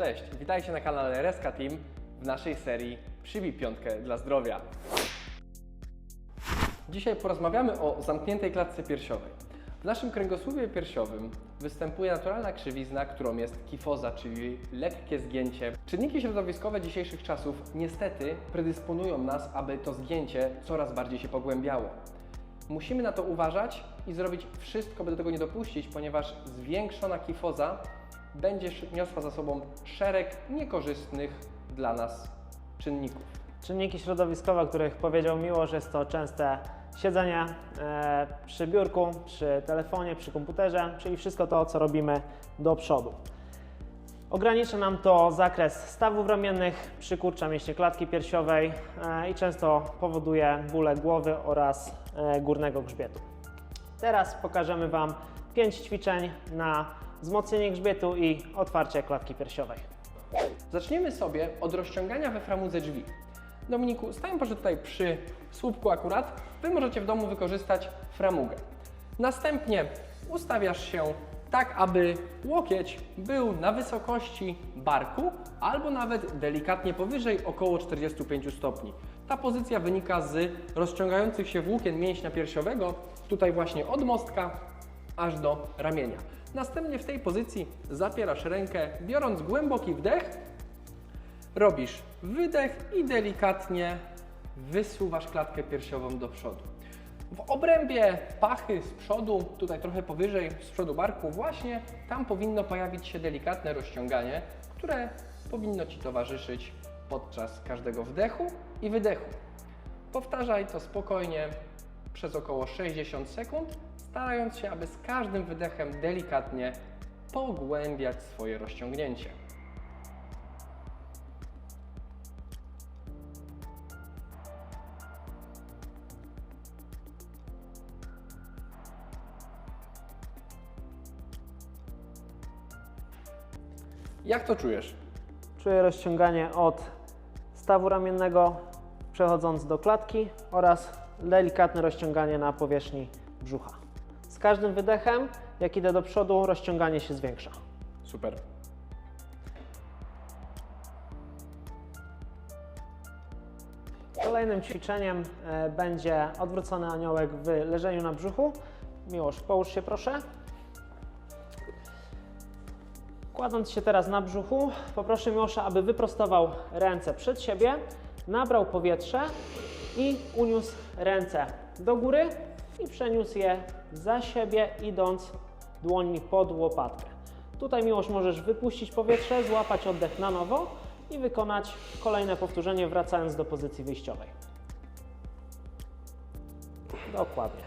Cześć, witajcie na kanale Reska Team w naszej serii Przybij piątkę dla zdrowia. Dzisiaj porozmawiamy o zamkniętej klatce piersiowej. W naszym kręgosłupie piersiowym występuje naturalna krzywizna, którą jest kifoza, czyli lekkie zgięcie. Czynniki środowiskowe dzisiejszych czasów niestety predysponują nas, aby to zgięcie coraz bardziej się pogłębiało. Musimy na to uważać i zrobić wszystko, by do tego nie dopuścić, ponieważ zwiększona kifoza będzie niosła za sobą szereg niekorzystnych dla nas czynników. Czynniki środowiskowe, o których powiedział Miłosz, jest to częste siedzenie e, przy biurku, przy telefonie, przy komputerze, czyli wszystko to, co robimy do przodu. Ogranicza nam to zakres stawów ramiennych, przykurcza mięśnie klatki piersiowej e, i często powoduje bóle głowy oraz e, górnego grzbietu. Teraz pokażemy Wam 5 ćwiczeń na wzmocnienie grzbietu i otwarcie klatki piersiowej. Zaczniemy sobie od rozciągania we framudze drzwi. Dominiku, stań proszę tutaj przy słupku akurat. Wy możecie w domu wykorzystać framugę. Następnie ustawiasz się tak, aby łokieć był na wysokości barku albo nawet delikatnie powyżej, około 45 stopni. Ta pozycja wynika z rozciągających się włókien mięśnia piersiowego, tutaj właśnie od mostka aż do ramienia. Następnie w tej pozycji zapierasz rękę, biorąc głęboki wdech, robisz wydech i delikatnie wysuwasz klatkę piersiową do przodu. W obrębie pachy z przodu, tutaj trochę powyżej, z przodu barku, właśnie tam powinno pojawić się delikatne rozciąganie, które powinno Ci towarzyszyć podczas każdego wdechu i wydechu. Powtarzaj to spokojnie przez około 60 sekund, starając się, aby z każdym wydechem delikatnie pogłębiać swoje rozciągnięcie. Jak to czujesz? Czuję rozciąganie od stawu ramiennego, przechodząc do klatki oraz delikatne rozciąganie na powierzchni brzucha. Z każdym wydechem, jak idę do przodu, rozciąganie się zwiększa. Super. Kolejnym ćwiczeniem e, będzie odwrócony aniołek w leżeniu na brzuchu. Miłosz, połóż się proszę. Kładąc się teraz na brzuchu, poproszę Miłosza, aby wyprostował ręce przed siebie, nabrał powietrze i uniósł ręce do góry i przeniósł je za siebie, idąc dłońmi pod łopatkę. Tutaj Miłosz możesz wypuścić powietrze, złapać oddech na nowo i wykonać kolejne powtórzenie, wracając do pozycji wyjściowej. Dokładnie.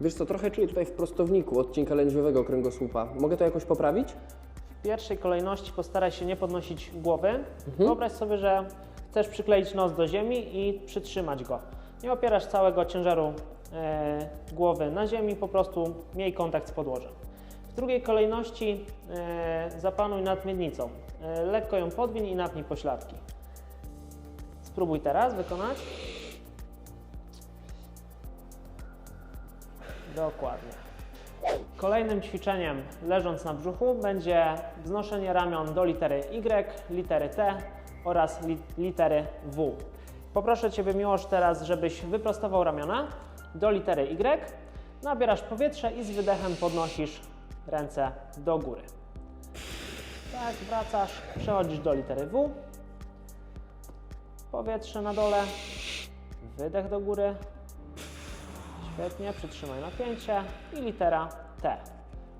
Wiesz co, trochę czuję tutaj w prostowniku odcinka lędźwiowego kręgosłupa. Mogę to jakoś poprawić? W pierwszej kolejności postaraj się nie podnosić głowy. Wyobraź sobie, że chcesz przykleić nos do ziemi i przytrzymać go. Nie opierasz całego ciężaru e, głowy na ziemi, po prostu miej kontakt z podłożem. W drugiej kolejności e, zapanuj nad miednicą. E, lekko ją podwiń i napnij pośladki. Spróbuj teraz wykonać. Dokładnie. Kolejnym ćwiczeniem leżąc na brzuchu będzie wznoszenie ramion do litery Y, litery T oraz li litery W. Poproszę Ciebie Miłosz teraz, żebyś wyprostował ramiona do litery Y, nabierasz powietrze i z wydechem podnosisz ręce do góry. Tak, wracasz, przechodzisz do litery W. Powietrze na dole, wydech do góry, Świetnie, przytrzymaj napięcie i litera T.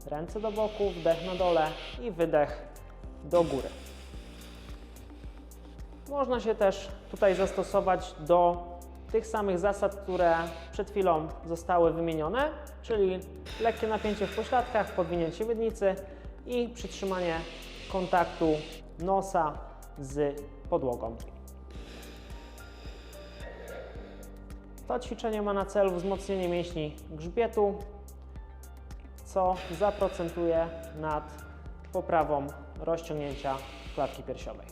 Ręce do boku, wdech na dole i wydech do góry. Można się też tutaj zastosować do tych samych zasad, które przed chwilą zostały wymienione, czyli lekkie napięcie w pośladkach, podwinięcie miednicy i przytrzymanie kontaktu nosa z podłogą. To ćwiczenie ma na celu wzmocnienie mięśni grzbietu, co zaprocentuje nad poprawą rozciągnięcia klatki piersiowej.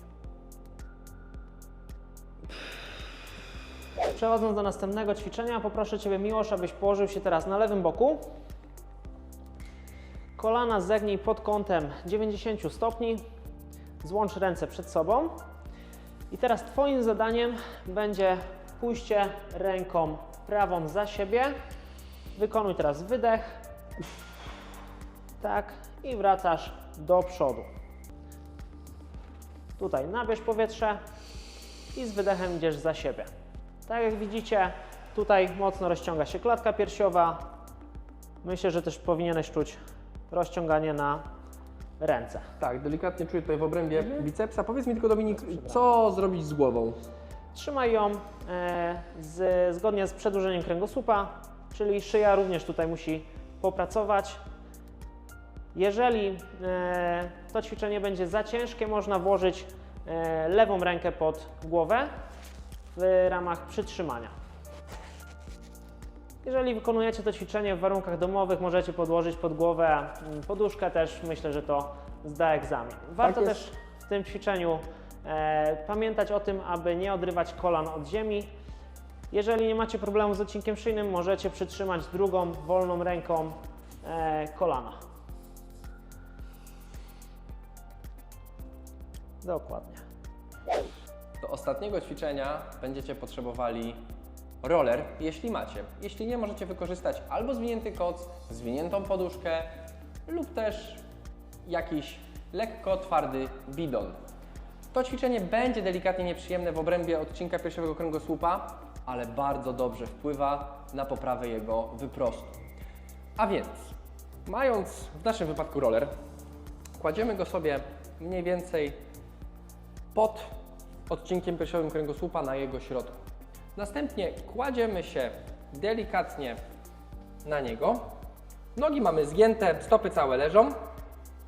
Przechodząc do następnego ćwiczenia, poproszę Ciebie Miłosz, abyś położył się teraz na lewym boku. Kolana zegnij pod kątem 90 stopni. Złącz ręce przed sobą. I teraz Twoim zadaniem będzie pójście ręką prawą za siebie. Wykonuj teraz wydech. Tak. I wracasz do przodu. Tutaj nabierz powietrze i z wydechem idziesz za siebie. Tak jak widzicie, tutaj mocno rozciąga się klatka piersiowa. Myślę, że też powinieneś czuć rozciąganie na ręce. Tak, delikatnie czuję tutaj w obrębie Mhm. bicepsa. Powiedz mi tylko Dominik, co zrobić z głową? Trzymaj ją e, z, zgodnie z przedłużeniem kręgosłupa, czyli szyja również tutaj musi popracować. Jeżeli e, to ćwiczenie będzie za ciężkie, można włożyć e, lewą rękę pod głowę w ramach przytrzymania. Jeżeli wykonujecie to ćwiczenie w warunkach domowych, możecie podłożyć pod głowę mm, poduszkę też. Myślę, że to zda egzamin. Warto jest. też w tym ćwiczeniu e, pamiętać o tym, aby nie odrywać kolan od ziemi. Jeżeli nie macie problemu z odcinkiem szyjnym, możecie przytrzymać drugą wolną ręką e, kolana. Dokładnie. Do ostatniego ćwiczenia będziecie potrzebowali roller, jeśli macie. Jeśli nie, możecie wykorzystać albo zwinięty koc, zwiniętą poduszkę lub też jakiś lekko twardy bidon. To ćwiczenie będzie delikatnie nieprzyjemne w obrębie odcinka piersiowego kręgosłupa, ale bardzo dobrze wpływa na poprawę jego wyprostu. A więc, mając w naszym wypadku roller, kładziemy go sobie mniej więcej pod odcinkiem piersiowym kręgosłupa na jego środku. Następnie kładziemy się delikatnie na niego. Nogi mamy zgięte, stopy całe leżą.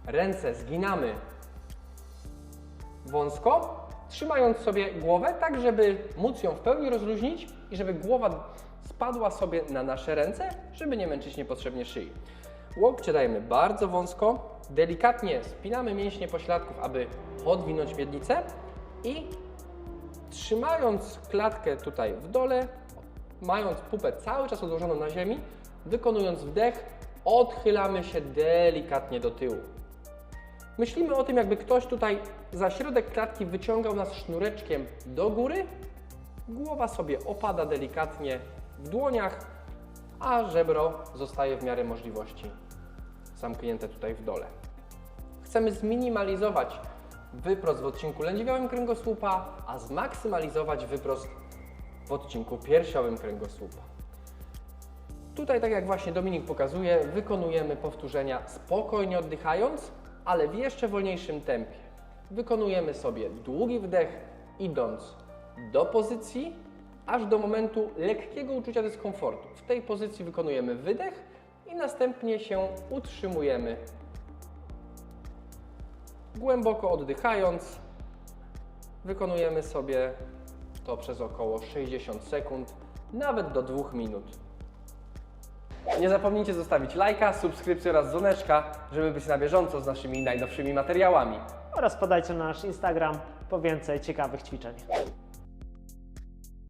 Ręce zginamy wąsko, trzymając sobie głowę tak, żeby móc ją w pełni rozluźnić i żeby głowa spadła sobie na nasze ręce, żeby nie męczyć niepotrzebnie szyi. Łokcie dajemy bardzo wąsko, delikatnie spinamy mięśnie pośladków, aby odwinąć miednicę i trzymając klatkę tutaj w dole, mając pupę cały czas odłożoną na ziemi, wykonując wdech, odchylamy się delikatnie do tyłu. Myślimy o tym, jakby ktoś tutaj za środek klatki wyciągał nas sznureczkiem do góry. Głowa sobie opada delikatnie w dłoniach, a żebro zostaje w miarę możliwości zamknięte tutaj w dole. Chcemy zminimalizować wyprost w odcinku lędźwiowym kręgosłupa, a zmaksymalizować wyprost w odcinku piersiowym kręgosłupa. Tutaj, tak jak właśnie Dominik pokazuje, wykonujemy powtórzenia spokojnie oddychając, ale w jeszcze wolniejszym tempie. Wykonujemy sobie długi wdech, idąc do pozycji, aż do momentu lekkiego uczucia dyskomfortu. W tej pozycji wykonujemy wydech i następnie się utrzymujemy. Głęboko oddychając, wykonujemy sobie to przez około 60 sekund, nawet do 2 minut. Nie zapomnijcie zostawić lajka, subskrypcji oraz dzwoneczka, żeby być na bieżąco z naszymi najnowszymi materiałami. Oraz podajcie na nasz Instagram po więcej ciekawych ćwiczeń.